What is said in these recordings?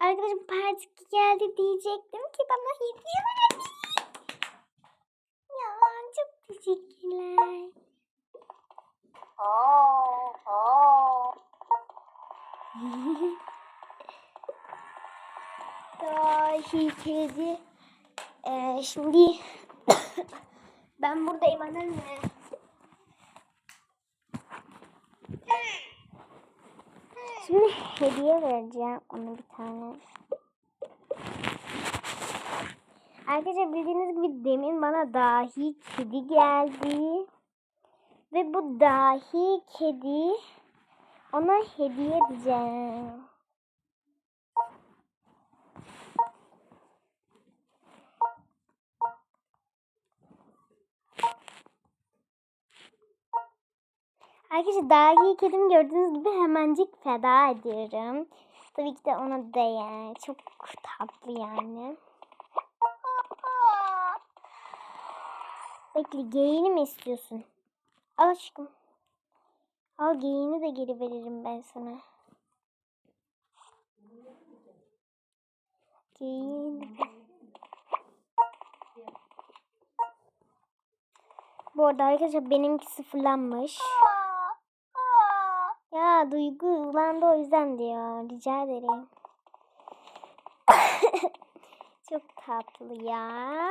Arkadaşım parti geldi diyecektim ki bana hediye verdi. Ya çok teşekkürler. Dahi kedi. Ee, şimdi ben buradayım anneanne. Şimdi hediye vereceğim ona bir tane. Arkadaşlar bildiğiniz gibi demin bana dahi kedi geldi. Ve bu dahi kedi ona hediye edeceğim. Arkadaşlar dahi kedimi gördüğünüz gibi hemencik feda ediyorum. Tabii ki de ona değer. Çok tatlı yani. Bekle geyini mi istiyorsun? Al aşkım. Al geyini de geri veririm ben sana. Geyin. Bu arada arkadaşlar benimki sıfırlanmış. Ya Duygu ulandı o yüzden diyor. Rica ederim. Çok tatlı ya.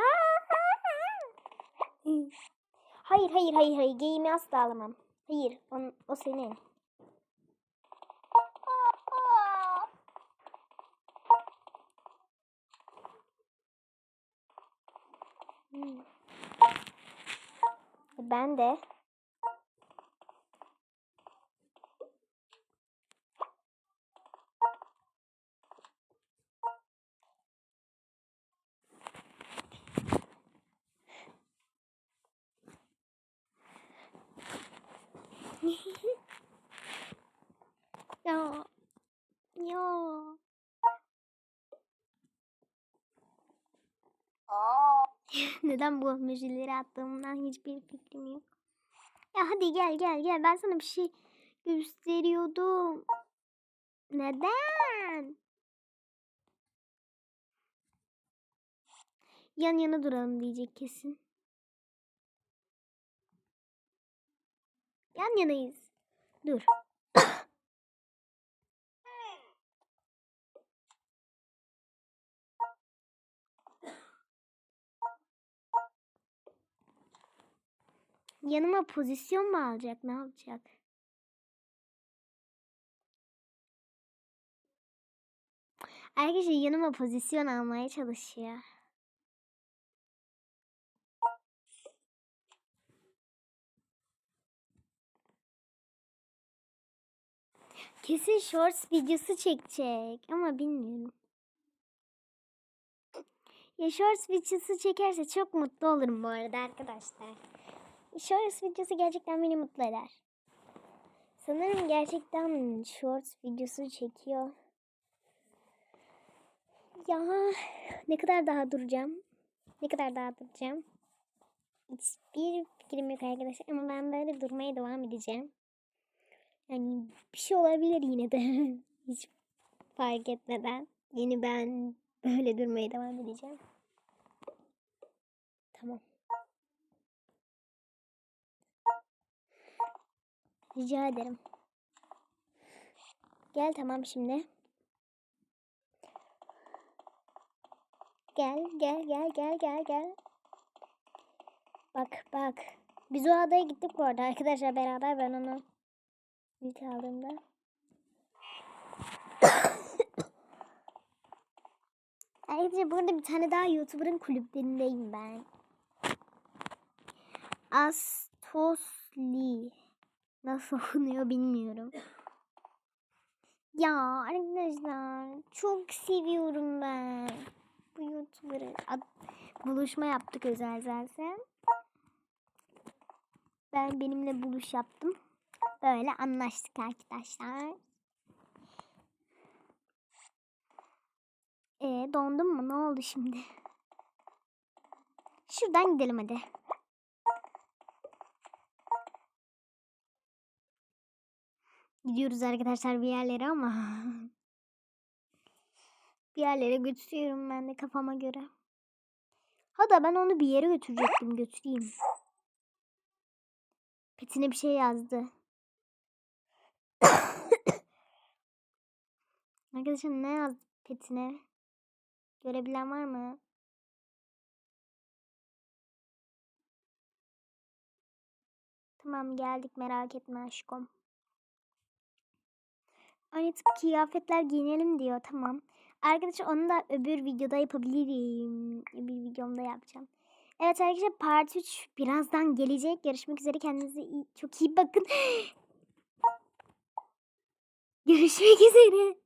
Hayır hayır hayır hayır. Geyimi asla alamam. Hayır on, o senin. Hmm. Ben de. ya. Ya. Neden bu emojileri attığımdan hiçbir fikrim yok. Ya hadi gel gel gel. Ben sana bir şey gösteriyordum. Neden? Yan yana duralım diyecek kesin. Yan yanayız. Dur. Yanıma pozisyon mu alacak? Ne yapacak? Arkadaşlar yanıma pozisyon almaya çalışıyor. Kesin shorts videosu çekecek ama bilmiyorum. Ya shorts videosu çekerse çok mutlu olurum bu arada arkadaşlar. Shorts videosu gerçekten beni mutlu eder. Sanırım gerçekten shorts videosu çekiyor. Ya ne kadar daha duracağım? Ne kadar daha duracağım? Hiçbir fikrim yok arkadaşlar ama ben böyle durmaya devam edeceğim. Yani bir şey olabilir yine de. Hiç fark etmeden. Yeni ben böyle durmaya devam edeceğim. Tamam. Rica ederim. Gel tamam şimdi. Gel gel gel gel gel gel. Bak bak. Biz o adaya gittik bu arada arkadaşlar beraber ben onu ilk aldığımda. Ayrıca burada bir tane daha YouTuber'ın kulüplerindeyim ben. Astosli. Nasıl okunuyor bilmiyorum. Ya arkadaşlar çok seviyorum ben. Bu YouTuber'ı. Buluşma yaptık özel zaten. Ben benimle buluş yaptım. Böyle anlaştık arkadaşlar. E dondum mu? Ne oldu şimdi? Şuradan gidelim hadi. Gidiyoruz arkadaşlar bir yerlere ama. Bir yerlere götürüyorum ben de kafama göre. Hatta ben onu bir yere götürecektim götüreyim. Petine bir şey yazdı. Arkadaşlar ne yazdı petine? Görebilen var mı? Tamam geldik merak etme aşkım. Tip kıyafetler giyinelim diyor tamam. Arkadaşlar onu da öbür videoda yapabilirim. Bir videomda yapacağım. Evet arkadaşlar part 3 birazdan gelecek. Görüşmek üzere kendinize iyi, çok iyi bakın. Görüşmek üzere.